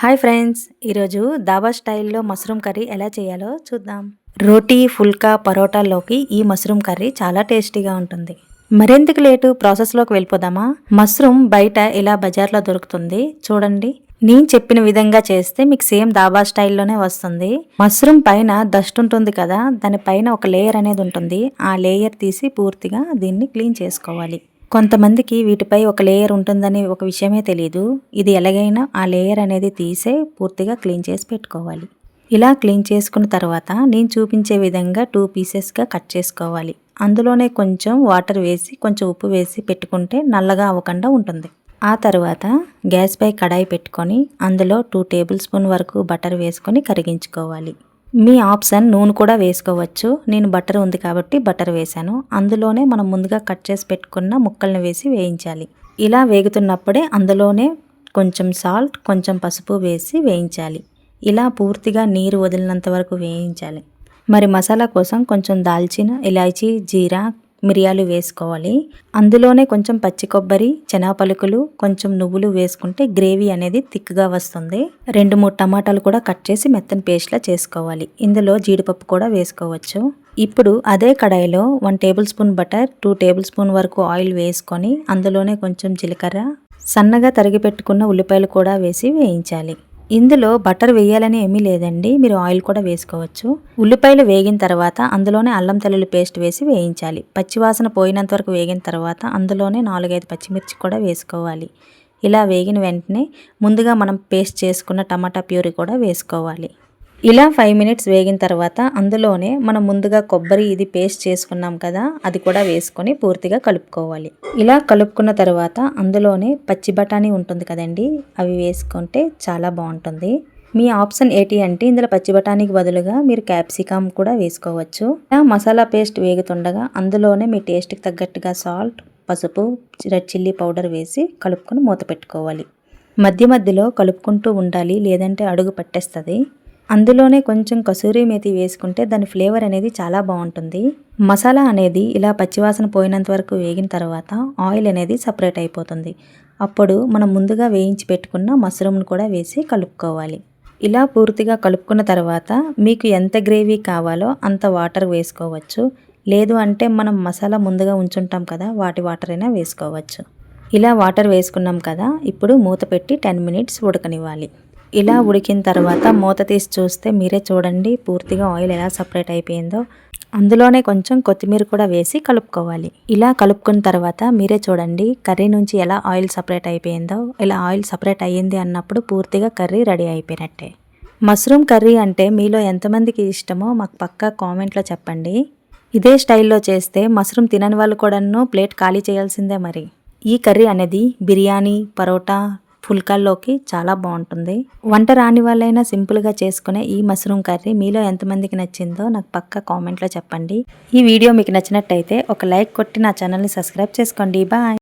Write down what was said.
Hi friends ఈరోజు దాబా స్టైల్లో mushroom curry ఎలా చేయాలో చూద్దాం. రోటీ ఫుల్కా పరోటాల్లోకి ఈ మష్రూమ్ కర్రీ చాలా టేస్టీగా ఉంటుంది. మరెందుకు లేటు ప్రాసెస్లోకి వెళ్ళిపోదామా? మష్రూమ్ బయట ఇలా బజార్లో దొరుకుతుంది చూడండి. నేను చెప్పిన విధంగా చేస్తే మీకు సేమ్ దాబా స్టైల్లోనే వస్తుంది. మష్రూమ్ పైన డస్ట్ ఉంటుంది కదా దానిపైన ఒక లేయర్ అనేది ఉంటుంది. ఆ లేయర్ తీసి పూర్తిగా దీన్ని క్లీన్ చేసుకోవాలి. కొంతమందికి వీటిపై ఒక లేయర్ ఉంటుందని ఒక విషయమే తెలియదు ఇది ఎలాగైనా ఆ లేయర్ అనేది తీసే పూర్తిగా క్లీన్ చేసి పెట్టుకోవాలి. ఇలా క్లీన్ చేసుకున్న తర్వాత నేను చూపించే విధంగా టూ పీసెస్గా కట్ చేసుకోవాలి. అందులోనే కొంచెం వాటర్ వేసి కొంచెం ఉప్పు వేసి పెట్టుకుంటే నల్లగా అవ్వకుండా ఉంటుంది. ఆ తర్వాత గ్యాస్పై కడాయి పెట్టుకొని అందులో టూ టేబుల్ స్పూన్ వరకు బటర్ వేసుకొని కరిగించుకోవాలి. మీ ఆప్షన్ నూనె కూడా వేసుకోవచ్చు. నేను బటర్ ఉంది కాబట్టి బటర్ వేశాను. అందులోనే మనం ముందుగా కట్ చేసి పెట్టుకున్న ముక్కల్ని వేసి వేయించాలి. ఇలా వేగుతున్నప్పుడే అందులోనే కొంచెం సాల్ట్ కొంచెం పసుపు వేసి వేయించాలి. ఇలా పూర్తిగా నీరు వదిలినంత వరకు వేయించాలి. మరి మసాలా కోసం కొంచెం దాల్చిన ఇలాచీ జీరా మిరియాలు వేసుకోవాలి. అందులోనే కొంచెం పచ్చి కొబ్బరి పలుకులు కొంచెం నువ్వులు వేసుకుంటే గ్రేవీ అనేది థిక్గా వస్తుంది. రెండు మూడు టమాటాలు కూడా కట్ చేసి మెత్తని పేస్ట్లా చేసుకోవాలి. ఇందులో జీడిపప్పు కూడా వేసుకోవచ్చు. ఇప్పుడు అదే కడాయిలో one tablespoon butter two tablespoon వరకు ఆయిల్ వేసుకొని అందులోనే కొంచెం జీలకర్ర సన్నగా తరిగి పెట్టుకున్న ఉల్లిపాయలు కూడా వేసి వేయించాలి. ఇందులో బటర్ వేయాలని ఏమీ లేదండి. మీరు ఆయిల్ కూడా వేసుకోవచ్చు. ఉల్లిపాయలు వేగిన తర్వాత అందులోనే అల్లం తెల్లుల్లి పేస్ట్ వేసి వేయించాలి. పచ్చివాసన పోయినంత వరకు వేగిన తర్వాత అందులోనే నాలుగైదు పచ్చిమిర్చి కూడా వేసుకోవాలి. ఇలా వేగిన వెంటనే ముందుగా మనం పేస్ట్ చేసుకున్న టమాటా ప్యూరీ కూడా వేసుకోవాలి. ఇలా ఫైవ్ మినిట్స్ వేగిన తర్వాత అందులోనే మనం ముందుగా కొబ్బరి ఇది పేస్ట్ చేసుకున్నాం కదా అది కూడా వేసుకొని పూర్తిగా కలుపుకోవాలి. ఇలా కలుపుకున్న తర్వాత అందులోనే పచ్చి బఠానీ ఉంటుంది కదండి అవి వేసుకుంటే చాలా బాగుంటుంది. మీ ఆప్షన్ ఏంటి అంటే ఇందులో పచ్చి బఠానీకి బదులుగా మీరు క్యాప్సికమ్ కూడా వేసుకోవచ్చు. మసాలా పేస్ట్ వేగుతుండగా అందులోనే మీ టేస్ట్కి తగ్గట్టుగా సాల్ట్ పసుపు రెడ్ చిల్లీ పౌడర్ వేసి కలుపుకొని మూత పెట్టుకోవాలి. మధ్య మధ్యలో కలుపుకుంటూ ఉండాలి లేదంటే అడుగు పట్టేస్తుంది. అందులోనే కొంచెం కసూరి మేతి వేసుకుంటే దాని ఫ్లేవర్ అనేది చాలా బాగుంటుంది. మసాలా అనేది ఇలా పచ్చివాసన పోయినంత వరకు వేగిన తర్వాత ఆయిల్ అనేది సపరేట్ అయిపోతుంది. అప్పుడు మనం ముందుగా వేయించి పెట్టుకున్న మష్రూమ్ను కూడా వేసి కలుపుకోవాలి. ఇలా పూర్తిగా కలుపుకున్న తర్వాత మీకు ఎంత గ్రేవీ కావాలో అంత వాటర్ వేసుకోవచ్చు. లేదు అంటే మనం మసాలా ముందుగా ఉంచుంటాం కదా వాటి వాటర్ అయినా వేసుకోవచ్చు. ఇలా వాటర్ వేసుకున్నాం కదా ఇప్పుడు మూత పెట్టి టెన్ మినిట్స్ ఉడకనివ్వాలి. ఇలా ఉడికిన తర్వాత మూత తీసి చూస్తే మీరే చూడండి పూర్తిగా ఆయిల్ ఎలా సపరేట్ అయిపోయిందో. అందులోనే కొంచెం కొత్తిమీర కూడా వేసి కలుపుకోవాలి. ఇలా కలుపుకున్న తర్వాత మీరే చూడండి కర్రీ నుంచి ఎలా ఆయిల్ సపరేట్ అయిపోయిందో. ఇలా ఆయిల్ సపరేట్ అయ్యింది అన్నప్పుడు పూర్తిగా కర్రీ రెడీ అయిపోయినట్టే. మష్రూమ్ కర్రీ అంటే మీలో ఎంతమందికి ఇష్టమో మాకు పక్కా కామెంట్లో చెప్పండి. ఇదే స్టైల్లో చేస్తే మష్రూమ్ తినని వాళ్ళు కూడాను ప్లేట్ ఖాళీ చేయాల్సిందే మరి. ఈ కర్రీ అనేది బిర్యానీ పరోటా ఫుల్కాల్లోకి చాలా బాగుంటుంది. వంట రాని వాళ్ళైనా సింపుల్గా చేసుకునే ఈ మష్రూమ్ కర్రీ మీలో ఎంతమందికి నచ్చిందో నాకు పక్క కామెంట్లో చెప్పండి. ఈ వీడియో మీకు నచ్చినట్టయితే ఒక లైక్ కొట్టి నా ఛానల్ని సబ్స్క్రైబ్ చేసుకోండి. బాయ్.